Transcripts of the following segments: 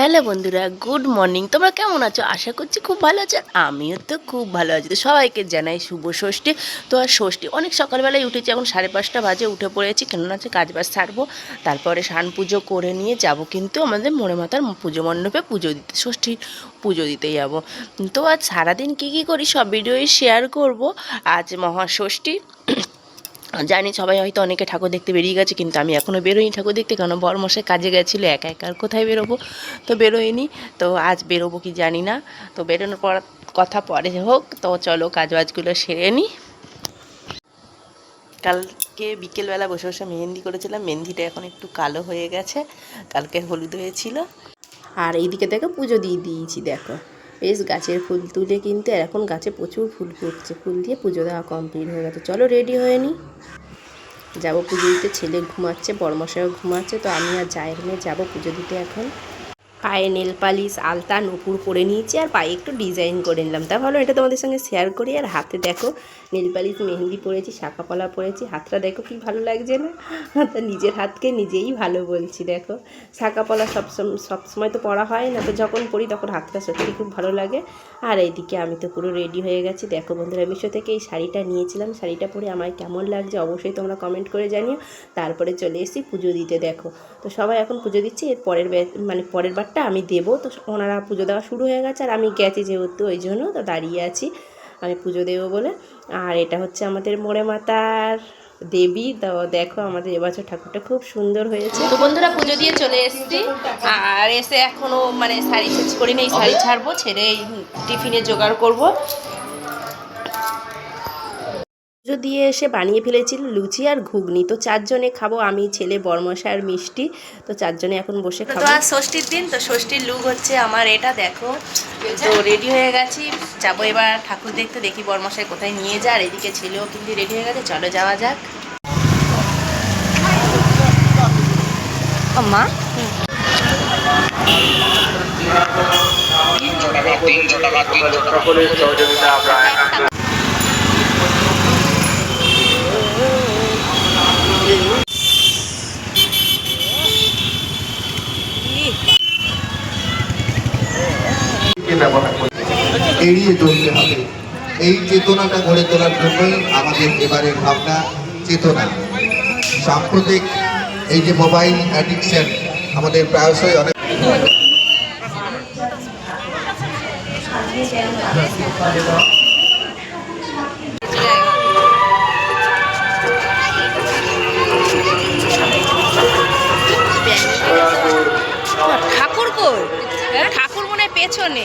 Hello বন্ধুরা, good morning. তোমরা কেমন আছো? আশা করছি খুব ভালো আছো। আমিও তো খুব ভালো আছি। তো সবাইকে জানাই শুভ ষষ্ঠী। তো আর ষষ্ঠী। অনেক সকালবেলায় উঠেছি, এখন সাড়ে পাঁচটা বাজে, উঠে পড়েছি। কেননা হচ্ছে কাজ বাজ সারবো। তারপরে স্নান পুজো করে নিয়ে যাব কিন্তু আমাদের মোড়ে মাতার পুজো মণ্ডপে পুজো দিতে, ষষ্ঠীর পুজো দিতে যাব। তো আজ সারাদিন কী কী করি সব ভিডিওই শেয়ার করব। আজ মহাষষ্ঠী জানি সবাই হয়তো অনেকে ঠাকুর দেখতে বেরিয়ে গেছে, কিন্তু আমি এখনও বেরোইনি ঠাকুর দেখতে কারণ বরমশাই কাজে গেছিল, একা একা কোথায় বেরোবো? তো বেরোয়নি তো আজ বেরোবো কি জানি না। তো বেরোনোর পর কথা পরে হোক, তো চলো কাজ বাজগুলো সেরে নিই কালকে বিকেলবেলা বসে বসে মেহেন্দি করেছিলাম, মেহেন্দিটা এখন একটু কালো হয়ে গেছে, কালকে হলুদ হয়েছিল। আর এইদিকে দেখো পুজো দিয়ে দিয়েছি, দেখো। বেশ গাছের ফুল তুলে কিন্তু এখন গাছে প্রচুর ফুল ফুটছে। ফুল দিয়ে পুজো দেওয়া কমপ্লিট হয়ে গেছে। চলো রেডি হয়ে নি। যাব পুজো দিতে, ছেলে ঘুমাচ্ছে, বড়মশাইও ঘুমাচ্ছে, তো আমি আর যাই মেয়ে যাব পুজো দিতে এখন। পায়ে নেল পালিশ, আলতা, নুপুর পরে নিয়েছি আর পায়ে একটু ডিজাইন করে নিলাম। তা ভালো, এটা তোমাদের সঙ্গে শেয়ার করি। আর হাতে দেখো, নেল পালিশ, মেহেন্দি পরেছি শাঁখাপলা পরেছি, হাতটা দেখো কি ভালো লাগছে না? তা নিজের হাতকে নিজেই ভালো বলছি, দেখো। শাঁখাপলা সব সবসময় তো পরা হয় না, তো যখন পরি তখন হাতটা সত্যি খুব ভালো লাগে। আর এইদিকে আমি তো পুরো রেডি হয়ে গেছি। দেখো বন্ধুরা, মিশো থেকে এই শাড়িটা নিয়েছিলাম। শাড়িটা পরে আমার কেমন লাগছে অবশ্যই তোমরা কমেন্ট করে জানিও। তারপরে চলে এসেছি পুজো দিতে, দেখো। তো সবাই এখন পুজো দিচ্ছে, এর পরের মানে পরের বারটা আমি দেব। তো ওনারা পুজো দেওয়া শুরু হয়ে গেছে আর আমি গেছি যেহেতু, ওই জন্য তো দাঁড়িয়ে আছি। আমি পুজো দেবো বলে। আর এটা হচ্ছে আমাদের মোড়ে মাতার দেবী। তো দেখো আমাদের এবছর ঠাকুরটা খুব সুন্দর হয়েছে। তো বন্ধুরা, পুজো দিয়ে চলে এসেছি। আর এসে এখনও মানে শাড়ি শেষ করিনি এই শাড়ি ছাড়বো, ছেড়ে এই টিফিনে জোগাড় করব। পুজো দিয়ে এসে বানিয়ে ফেলেছিল লুচি আর ঘুগনি। তো চারজনে খাব আমি ছেলে বর্মশা আর মিষ্টি। তো চারজনে এখন বসে খাব। তো আজ ষষ্ঠীর দিন তো ষষ্ঠীর লুক হচ্ছে আমার এটা দেখো। তো রেডি হয়ে গেছি যাব এবার ঠাকুর দেখতে দেখি বর্মশাই কোথায় নিয়ে যা আর এদিকে ছেলেও কিন্তু রেডি হয়ে গেছে চলো যাওয়া যাক। মা সকলের সহযোগিতা আমরা এড়িয়ে চলতে হবে। এই চেতনাটা গড়ে তোলার জন্যই আমাদের এবারের ভাবনা চেতনা। সাম্প্রতিক এই যে মোবাইল অ্যাডিকশন আমাদের প্রায়শই অনেক ঠাকুর কই? ঠাকুর মনে পেছনে।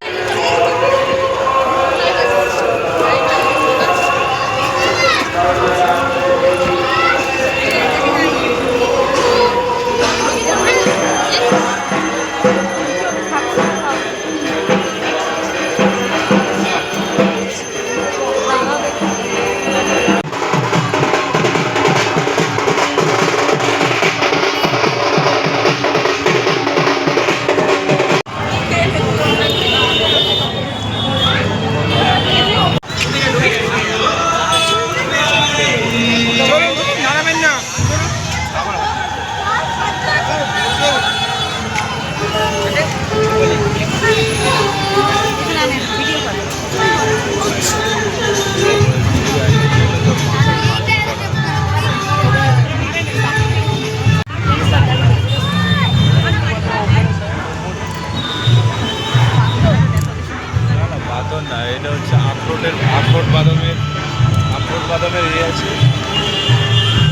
বাদন না, এটা হচ্ছে আখরোটের, আখরোট বাদামের আখরোট বাদামের ইয়ে আছে।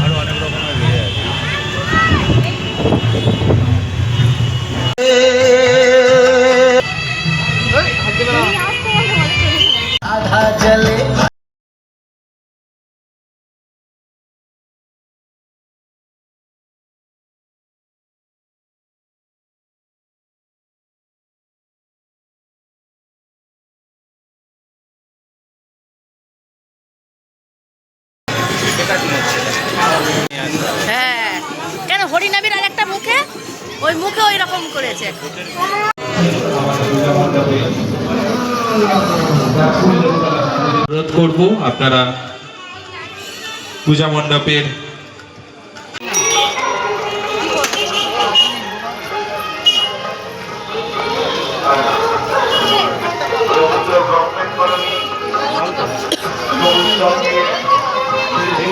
আরও অনেক রকমের ইয়ে আছে। হ্যাঁ। কেন হরিনাবির আর একটা মুখে? ওই মুখে ওই রকম করেছে। অনুরোধ করব আপনারা পূজা মণ্ডপের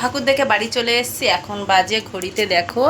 ঠাকুর দেখে বাড়ি চলে এসছি। এখন বাজে ঘড়িতে দেখো